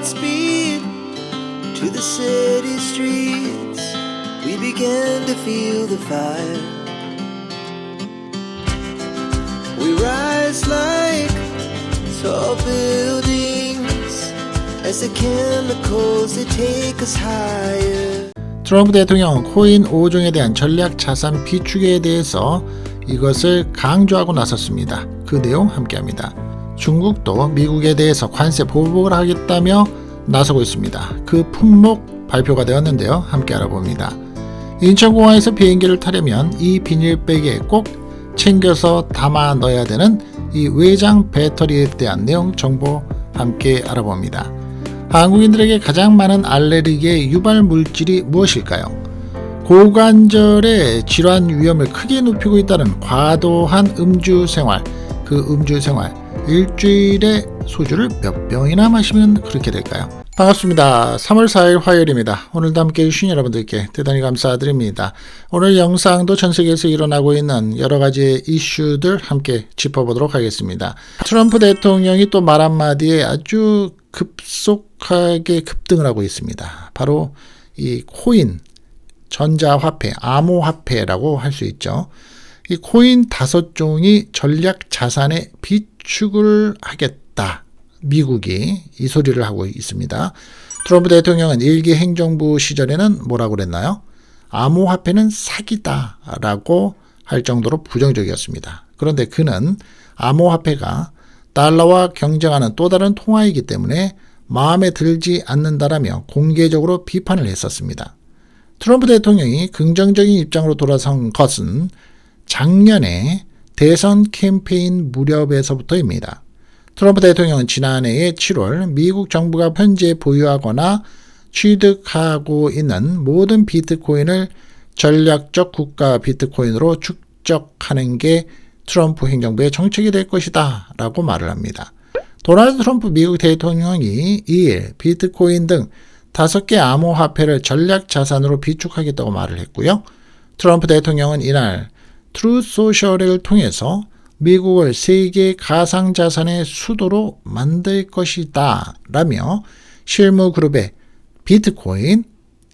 Godspeed to the city streets. We began to feel the fire. We rise like tall buildings as the chemicals they take us higher. 트럼프 대통령은 코인 5종에 대한 전략 자산 비축에 대해서 이것을 강조하고 나섰습니다. 그 내용 함께합니다. 중국도 미국에 대해서 관세 보복을 하겠다며 나서고 있습니다. 그 품목 발표가 되었는데요. 함께 알아봅니다. 인천공항에서 비행기를 타려면 이 비닐백에 꼭 챙겨서 담아 넣어야 되는 이 외장 배터리에 대한 내용 정보 함께 알아봅니다. 한국인들에게 가장 많은 알레르기의 유발 물질이 무엇일까요? 고관절의 질환 위험을 크게 높이고 있다는 과도한 음주 생활. 그 음주 생활 일주일에 소주를 몇 병이나 마시면 그렇게 될까요? 반갑습니다. 3월 4일 화요일입니다. 오늘도 함께 해주신 여러분들께 대단히 감사드립니다. 오늘 영상도 전 세계에서 일어나고 있는 여러 가지 이슈들 함께 짚어보도록 하겠습니다. 트럼프 대통령이 또 말 한마디에 아주 급속하게 급등을 하고 있습니다. 바로 이 코인, 전자화폐, 암호화폐라고 할 수 있죠. 이 코인 다섯 종이 전략 자산의 비축을 하겠다. 미국이 이 소리를 하고 있습니다. 트럼프 대통령은 일기 행정부 시절에는 뭐라고 그랬나요? 암호화폐는 사기다라고 할 정도로 부정적이었습니다. 그런데 그는 암호화폐가 달러와 경쟁하는 또 다른 통화이기 때문에 마음에 들지 않는다라며 공개적으로 비판을 했었습니다. 트럼프 대통령이 긍정적인 입장으로 돌아선 것은 작년에 대선 캠페인 무렵에서부터입니다. 트럼프 대통령은 지난해의 7월 미국 정부가 현재 보유하거나 취득하고 있는 모든 비트코인을 전략적 국가 비트코인으로 축적하는 게 트럼프 행정부의 정책이 될 것이다 라고 말을 합니다. 도널드 트럼프 미국 대통령이 2일 비트코인 등 다섯 개 암호화폐를 전략 자산으로 비축하겠다고 말을 했고요. 트럼프 대통령은 이날 트루소셜을 통해서 미국을 세계 가상자산의 수도로 만들 것이다 라며 실무 그룹의 비트코인,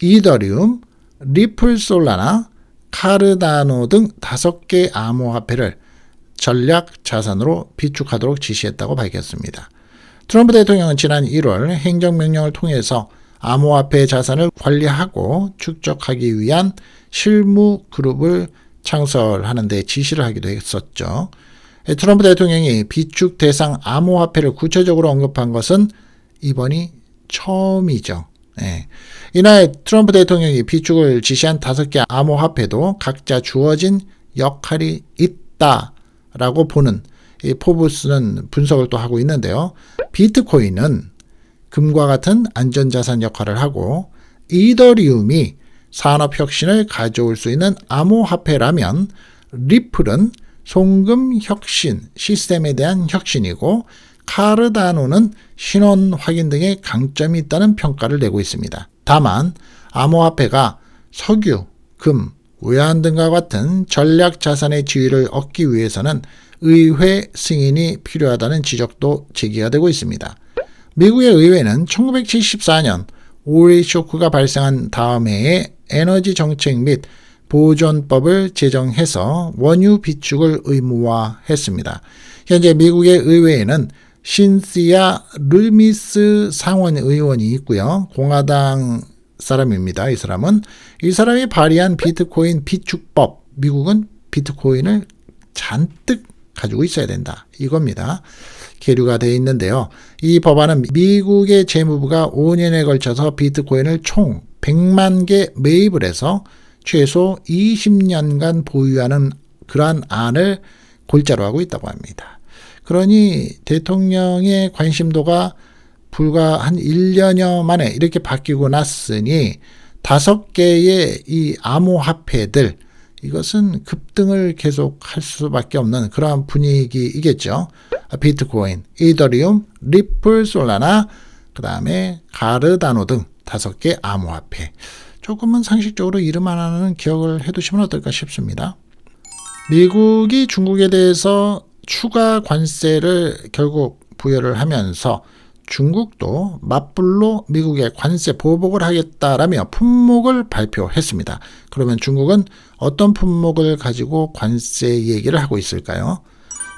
이더리움, 리플 솔라나, 카르다노 등 다섯 개 암호화폐를 전략 자산으로 비축하도록 지시했다고 밝혔습니다. 트럼프 대통령은 지난 1월 행정명령을 통해서 암호화폐 자산을 관리하고 축적하기 위한 실무 그룹을 창설하는 데 지시를 하기도 했었죠. 트럼프 대통령이 비축 대상 암호화폐를 구체적으로 언급한 것은 이번이 처음이죠. 네. 이날 트럼프 대통령이 비축을 지시한 다섯 개 암호화폐도 각자 주어진 역할이 있다라고 보는 이 포브스는 분석을 또 하고 있는데요. 비트코인은 금과 같은 안전자산 역할을 하고 이더리움이 산업 혁신을 가져올 수 있는 암호화폐라면 리플은 송금 혁신 시스템에 대한 혁신이고 카르다노는 신원 확인 등의 강점이 있다는 평가를 내고 있습니다. 다만 암호화폐가 석유, 금, 외환 등과 같은 전략 자산의 지위를 얻기 위해서는 의회 승인이 필요하다는 지적도 제기가 되고 있습니다. 미국의 의회는 1974년 오일 쇼크가 발생한 다음 해에 에너지 정책 및 보존법을 제정해서 원유 비축을 의무화했습니다. 현재 미국의 의회에는 신시아 르미스 상원 의원이 있고요. 공화당 사람입니다. 이 사람은 이 사람이 발의한 비트코인 비축법 미국은 비트코인을 잔뜩 가지고 있어야 된다. 이겁니다. 계류가 되어 있는데요. 이 법안은 미국의 재무부가 5년에 걸쳐서 비트코인을 총 100만 개 매입을 해서 최소 20년간 보유하는 그러한 안을 골자로 하고 있다고 합니다. 그러니 대통령의 관심도가 불과 한 1년여 만에 이렇게 바뀌고 났으니 다섯 개의 이 암호화폐들 이것은 급등을 계속 할 수밖에 없는 그러한 분위기이겠죠. 비트코인, 이더리움, 리플, 솔라나, 그 다음에 가르다노 등 다섯 개 암호화폐. 조금은 상식적으로 이름 하나는 기억을 해두시면 어떨까 싶습니다. 미국이 중국에 대해서 추가 관세를 결국 부여를 하면서 중국도 맞불로 미국에 관세 보복을 하겠다라며 품목을 발표했습니다. 그러면 중국은 어떤 품목을 가지고 관세 얘기를 하고 있을까요?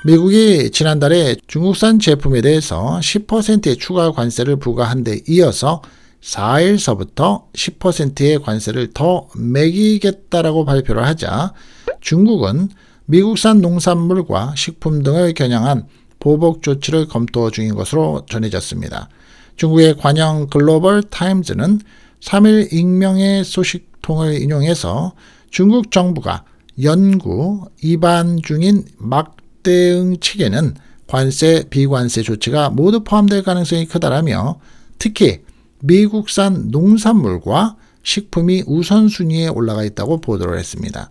미국이 지난달에 중국산 제품에 대해서 10%의 추가 관세를 부과한 데 이어서 4일서부터 10%의 관세를 더 매기겠다라고 발표를 하자 중국은 미국산 농산물과 식품 등을 겨냥한 보복 조치를 검토 중인 것으로 전해졌습니다. 중국의 관영 글로벌 타임즈는 3일 익명의 소식통을 인용해서 중국 정부가 연구 입안 중인 막대응 측에는 관세, 비관세 조치가 모두 포함될 가능성이 크다라며 특히 미국산 농산물과 식품이 우선순위에 올라가 있다고 보도를 했습니다.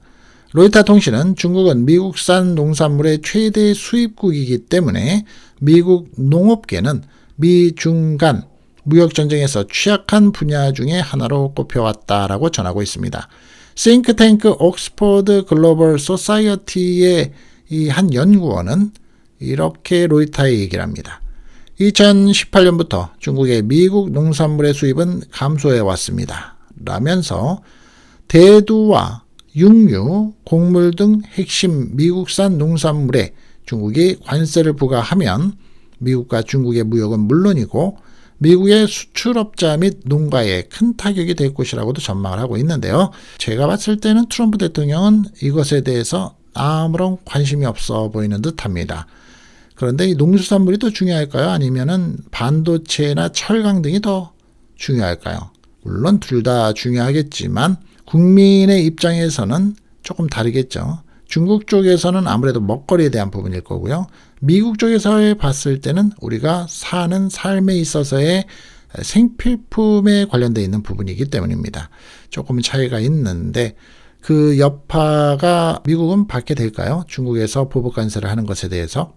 로이터 통신은 중국은 미국산 농산물의 최대 수입국이기 때문에 미국 농업계는 미중 간 무역 전쟁에서 취약한 분야 중의 하나로 꼽혀왔다라고 전하고 있습니다. 싱크탱크 옥스퍼드 글로벌 소사이어티의 이 한 연구원은 이렇게 로이터에 얘기를 합니다. 2018년부터 중국의 미국 농산물의 수입은 감소해 왔습니다. 라면서 대두와 육류, 곡물 등 핵심 미국산 농산물에 중국이 관세를 부과하면 미국과 중국의 무역은 물론이고 미국의 수출업자 및 농가에 큰 타격이 될 것이라고도 전망을 하고 있는데요. 제가 봤을 때는 트럼프 대통령은 이것에 대해서 아무런 관심이 없어 보이는 듯 합니다. 그런데 이 농수산물이 더 중요할까요? 아니면은 반도체나 철강 등이 더 중요할까요? 물론 둘 다 중요하겠지만 국민의 입장에서는 조금 다르겠죠. 중국 쪽에서는 아무래도 먹거리에 대한 부분일 거고요. 미국 쪽에서 봤을 때는 우리가 사는 삶에 있어서의 생필품에 관련되어 있는 부분이기 때문입니다. 조금 차이가 있는데 그 여파가 미국은 받게 될까요? 중국에서 보복 관세를 하는 것에 대해서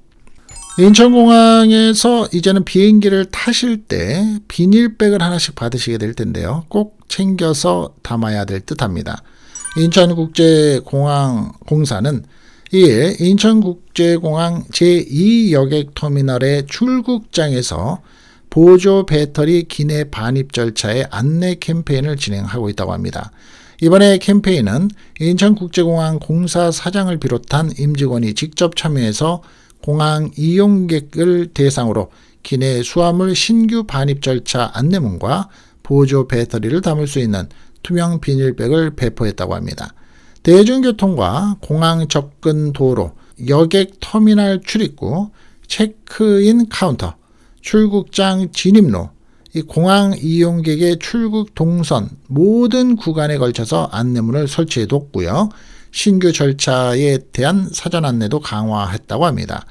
인천공항에서 이제는 비행기를 타실 때 비닐백을 하나씩 받으시게 될 텐데요. 꼭 챙겨서 담아야 될 듯합니다. 인천국제공항 공사는 2일 인천국제공항 제2여객터미널의 출국장에서 보조 배터리 기내 반입 절차의 안내 캠페인을 진행하고 있다고 합니다. 이번에 캠페인은 인천국제공항 공사 사장을 비롯한 임직원이 직접 참여해서 공항 이용객을 대상으로 기내 수화물 신규 반입 절차 안내문과 보조 배터리를 담을 수 있는 투명 비닐백을 배포했다고 합니다. 대중교통과 공항 접근 도로, 여객 터미널 출입구, 체크인 카운터, 출국장 진입로, 이 공항 이용객의 출국 동선 모든 구간에 걸쳐서 안내문을 설치해 뒀고요. 신규 절차에 대한 사전 안내도 강화했다고 합니다.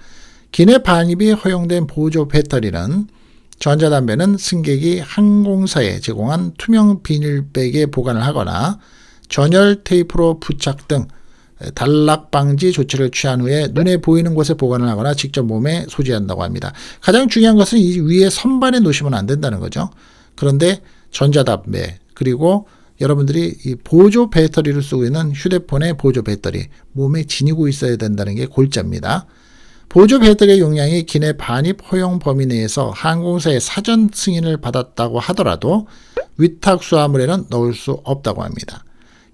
기내 반입이 허용된 보조 배터리는 전자담배는 승객이 항공사에 제공한 투명 비닐백에 보관을 하거나 전열 테이프로 부착 등 단락 방지 조치를 취한 후에 눈에 보이는 곳에 보관을 하거나 직접 몸에 소지한다고 합니다. 가장 중요한 것은 이 위에 선반에 놓으시면 안 된다는 거죠. 그런데 전자담배 그리고 여러분들이 이 보조 배터리를 쓰고 있는 휴대폰의 보조 배터리 몸에 지니고 있어야 된다는 게 골자입니다. 보조 배터리의 용량이 기내 반입 허용 범위 내에서 항공사의 사전 승인을 받았다고 하더라도 위탁 수화물에는 넣을 수 없다고 합니다.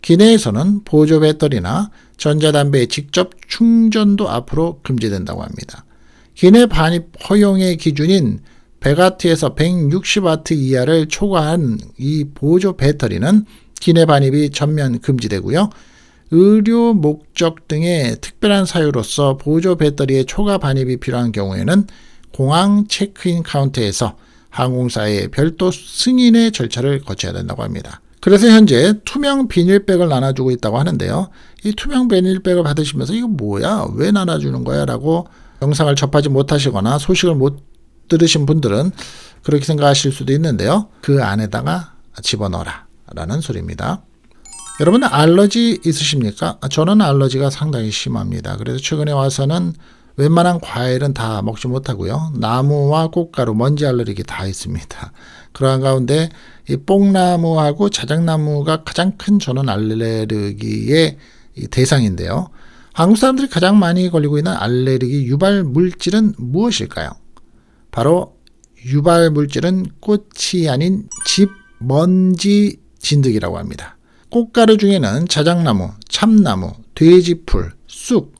기내에서는 보조 배터리나 전자담배의 직접 충전도 앞으로 금지된다고 합니다. 기내 반입 허용의 기준인 100W에서 160W 이하를 초과한 이 보조 배터리는 기내 반입이 전면 금지되고요. 의료 목적 등의 특별한 사유로서 보조 배터리의 초과 반입이 필요한 경우에는 공항 체크인 카운터에서 항공사의 별도 승인의 절차를 거쳐야 된다고 합니다. 그래서 현재 투명 비닐백을 나눠주고 있다고 하는데요. 이 투명 비닐백을 받으시면서 이거 뭐야? 왜 나눠주는 거야? 라고 영상을 접하지 못하시거나 소식을 못 들으신 분들은 그렇게 생각하실 수도 있는데요. 그 안에다가 집어넣어라. 라는 소리입니다. 여러분 알러지 있으십니까? 저는 알러지가 상당히 심합니다. 그래서 최근에 와서는 웬만한 과일은 다 먹지 못하고요. 나무와 꽃가루, 먼지 알레르기 다 있습니다. 그러한 가운데 이 뽕나무하고 자작나무가 가장 큰 저는 알레르기의 대상인데요. 한국 사람들이 가장 많이 걸리고 있는 알레르기 유발 물질은 무엇일까요? 바로 유발 물질은 꽃이 아닌 집 먼지 진드기라고 합니다. 꽃가루 중에는 자작나무, 참나무, 돼지풀, 쑥,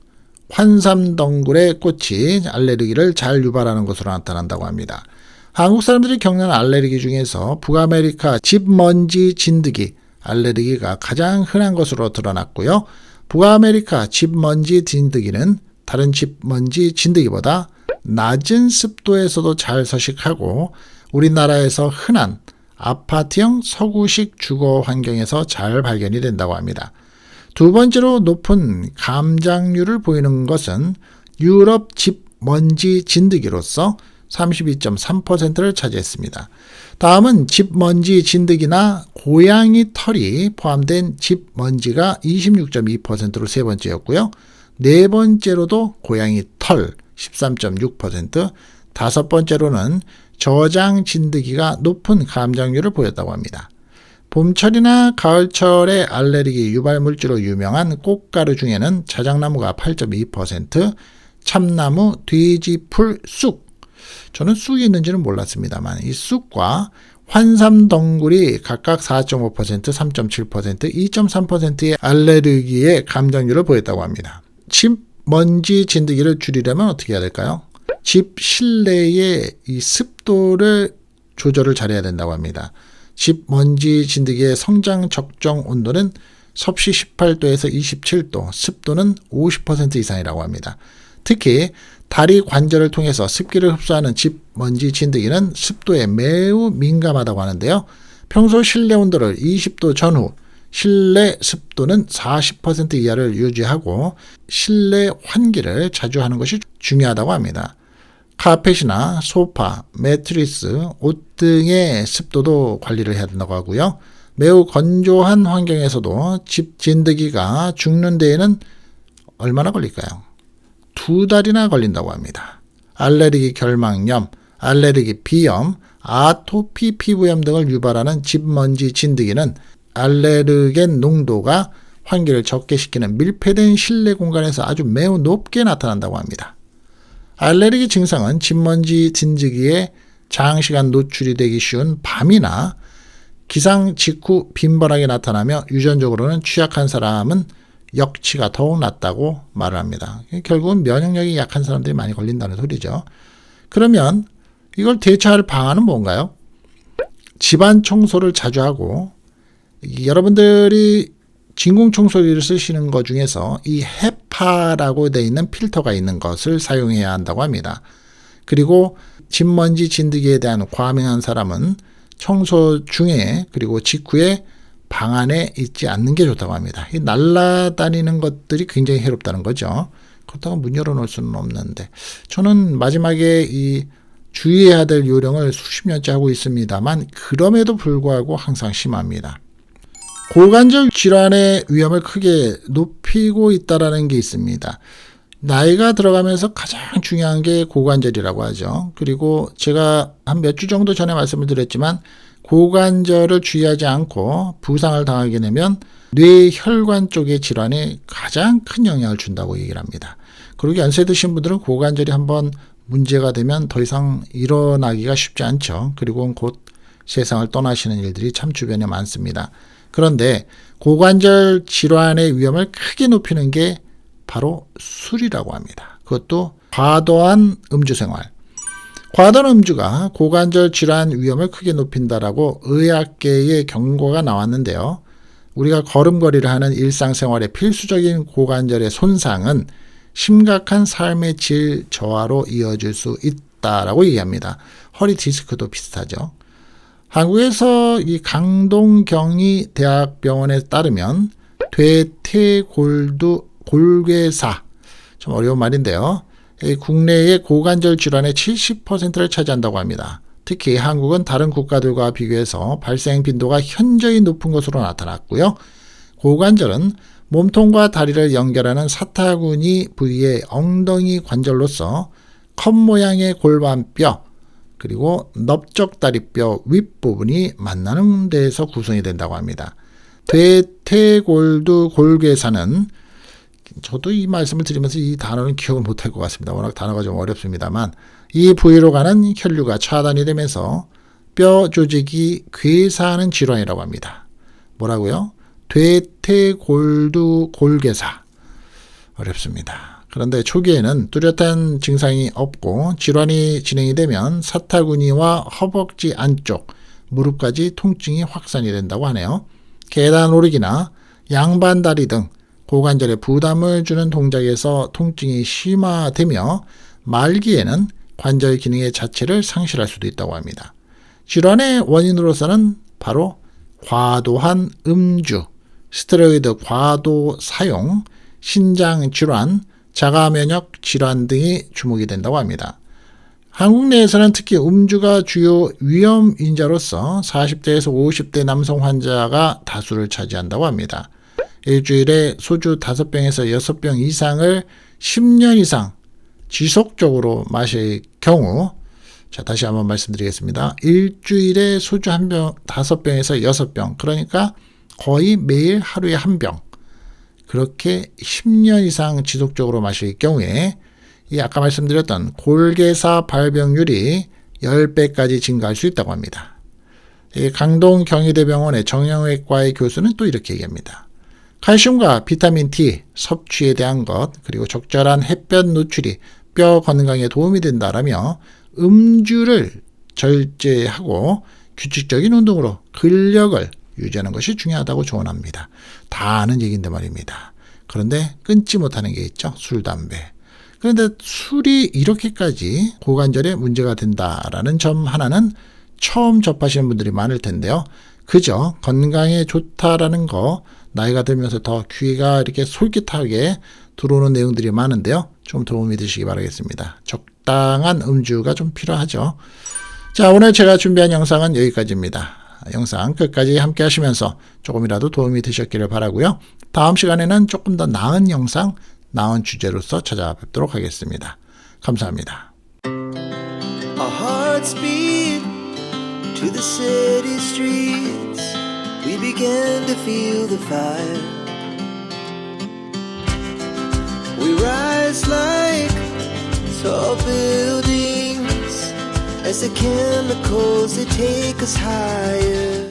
환삼덩굴의 꽃이 알레르기를 잘 유발하는 것으로 나타난다고 합니다. 한국 사람들이 겪는 알레르기 중에서 북아메리카 집먼지 진드기 알레르기가 가장 흔한 것으로 드러났고요. 북아메리카 집먼지 진드기는 다른 집먼지 진드기보다 낮은 습도에서도 잘 서식하고 우리나라에서 흔한 아파트형 서구식 주거 환경에서 잘 발견이 된다고 합니다. 두 번째로 높은 감장률을 보이는 것은 유럽 집 먼지 진드기로서 32.3%를 차지했습니다. 다음은 집 먼지 진드기나 고양이 털이 포함된 집 먼지가 26.2%로 세 번째였고요. 네 번째로도 고양이 털 13.6%, 다섯 번째로는 저장 진드기가 높은 감장률을 보였다고 합니다. 봄철이나 가을철에 알레르기 유발 물질로 유명한 꽃가루 중에는 자작나무가 8.2%, 참나무, 돼지 풀, 쑥. 저는 쑥이 있는지는 몰랐습니다만 이 쑥과 환삼 덩굴이 각각 4.5%, 3.7%, 2.3%의 알레르기의 감정률을 보였다고 합니다. 집 먼지 진드기를 줄이려면 어떻게 해야 될까요? 집 실내의 이 습도를 조절을 잘해야 된다고 합니다. 집 먼지 진드기의 성장 적정 온도는 섭씨 18도에서 27도, 습도는 50% 이상이라고 합니다. 특히 다리 관절을 통해서 습기를 흡수하는 집 먼지 진드기는 습도에 매우 민감하다고 하는데요. 평소 실내 온도를 20도 전후, 실내 습도는 40% 이하를 유지하고 실내 환기를 자주 하는 것이 중요하다고 합니다. 카펫이나 소파, 매트리스, 옷 등의 습도도 관리를 해야 된다고 하고요. 매우 건조한 환경에서도 집 진드기가 죽는 데에는 얼마나 걸릴까요? 두 달이나 걸린다고 합니다. 알레르기 결막염, 알레르기 비염, 아토피 피부염 등을 유발하는 집먼지 진드기는 알레르겐 농도가 환기를 적게 시키는 밀폐된 실내 공간에서 아주 매우 높게 나타난다고 합니다. 알레르기 증상은 집먼지 진드기에 장시간 노출이 되기 쉬운 밤이나 기상 직후 빈번하게 나타나며 유전적으로는 취약한 사람은 역치가 더욱 낮다고 말을 합니다. 결국은 면역력이 약한 사람들이 많이 걸린다는 소리죠. 그러면 이걸 대처할 방안은 뭔가요? 집안 청소를 자주 하고 여러분들이 진공 청소기를 쓰시는 것 중에서 이 헤파라고 되어 있는 필터가 있는 것을 사용해야 한다고 합니다. 그리고 집먼지 진드기에 대한 과민한 사람은 청소 중에 그리고 직후에 방 안에 있지 않는 게 좋다고 합니다. 이 날라다니는 것들이 굉장히 해롭다는 거죠. 그렇다고 문 열어놓을 수는 없는데 저는 마지막에 이 주의해야 될 요령을 수십 년째 하고 있습니다만 그럼에도 불구하고 항상 심합니다. 고관절 질환의 위험을 크게 높이고 있다라는 게 있습니다. 나이가 들어가면서 가장 중요한 게 고관절이라고 하죠. 그리고 제가 한 몇 주 정도 전에 말씀을 드렸지만 고관절을 주의하지 않고 부상을 당하게 되면 뇌혈관 쪽의 질환에 가장 큰 영향을 준다고 얘기를 합니다. 그리고 연세 드신 분들은 고관절이 한번 문제가 되면 더 이상 일어나기가 쉽지 않죠. 그리고 곧 세상을 떠나시는 일들이 참 주변에 많습니다. 그런데 고관절 질환의 위험을 크게 높이는 게 바로 술이라고 합니다. 그것도 과도한 음주 생활. 과도한 음주가 고관절 질환 위험을 크게 높인다라고 의학계의 경고가 나왔는데요. 우리가 걸음걸이를 하는 일상생활의 필수적인 고관절의 손상은 심각한 삶의 질 저하로 이어질 수 있다라고 얘기합니다. 허리 디스크도 비슷하죠. 한국에서 이 강동경희 대학병원에 따르면 대퇴골두 골괴사 좀 어려운 말인데요. 국내의 고관절 질환의 70%를 차지한다고 합니다. 특히 한국은 다른 국가들과 비교해서 발생 빈도가 현저히 높은 것으로 나타났고요. 고관절은 몸통과 다리를 연결하는 사타구니 부위의 엉덩이 관절로서 컵 모양의 골반뼈, 그리고 넓적다리뼈 윗부분이 만나는 데에서 구성이 된다고 합니다. 대퇴골두 골괴사는 저도 이 말씀을 드리면서 이 단어는 기억을 못할 것 같습니다. 워낙 단어가 좀 어렵습니다만 이 부위로 가는 혈류가 차단이 되면서 뼈 조직이 괴사하는 질환이라고 합니다. 뭐라고요? 퇴퇴골두 골괴사 어렵습니다. 그런데 초기에는 뚜렷한 증상이 없고 질환이 진행이 되면 사타구니와 허벅지 안쪽, 무릎까지 통증이 확산이 된다고 하네요. 계단 오르기나 양반다리 등 고관절에 부담을 주는 동작에서 통증이 심화되며 말기에는 관절 기능의 자체를 상실할 수도 있다고 합니다. 질환의 원인으로서는 바로 과도한 음주, 스테로이드 과도 사용, 신장 질환, 자가 면역 질환 등이 주목이 된다고 합니다. 한국 내에서는 특히 음주가 주요 위험 인자로서 40대에서 50대 남성 환자가 다수를 차지한다고 합니다. 일주일에 소주 5병에서 6병 이상을 10년 이상 지속적으로 마실 경우 자, 다시 한번 말씀드리겠습니다. 일주일에 소주 한 병, 다섯 병에서 여섯 병. 그러니까 거의 매일 하루에 한 병. 그렇게 10년 이상 지속적으로 마실 경우에 이 아까 말씀드렸던 골계사 발병률이 10배까지 증가할 수 있다고 합니다. 이 강동 경희대병원의 정형외과의 교수는 또 이렇게 얘기합니다. 칼슘과 비타민 D 섭취에 대한 것 그리고 적절한 햇볕 노출이 뼈 건강에 도움이 된다라며 음주를 절제하고 규칙적인 운동으로 근력을 유지하는 것이 중요하다고 조언합니다. 다 아는 얘기인데 말입니다. 그런데 끊지 못하는 게 있죠. 술, 담배. 그런데 술이 이렇게까지 고관절에 문제가 된다라는 점 하나는 처음 접하시는 분들이 많을 텐데요. 그저 건강에 좋다라는 거 나이가 들면서 더 귀가 이렇게 솔깃하게 들어오는 내용들이 많은데요. 좀 도움이 되시기 바라겠습니다. 적당한 음주가 좀 필요하죠. 자, 오늘 제가 준비한 영상은 여기까지입니다. 영상 끝까지 함께 하시면서 조금이라도 도움이 되셨기를 바라고요. 다음 시간에는 조금 더 나은 영상, 나은 주제로서 찾아뵙도록 하겠습니다. 감사합니다. To the city streets. We began to feel the fire. We rise like tall buildings as the chemicals they take us higher.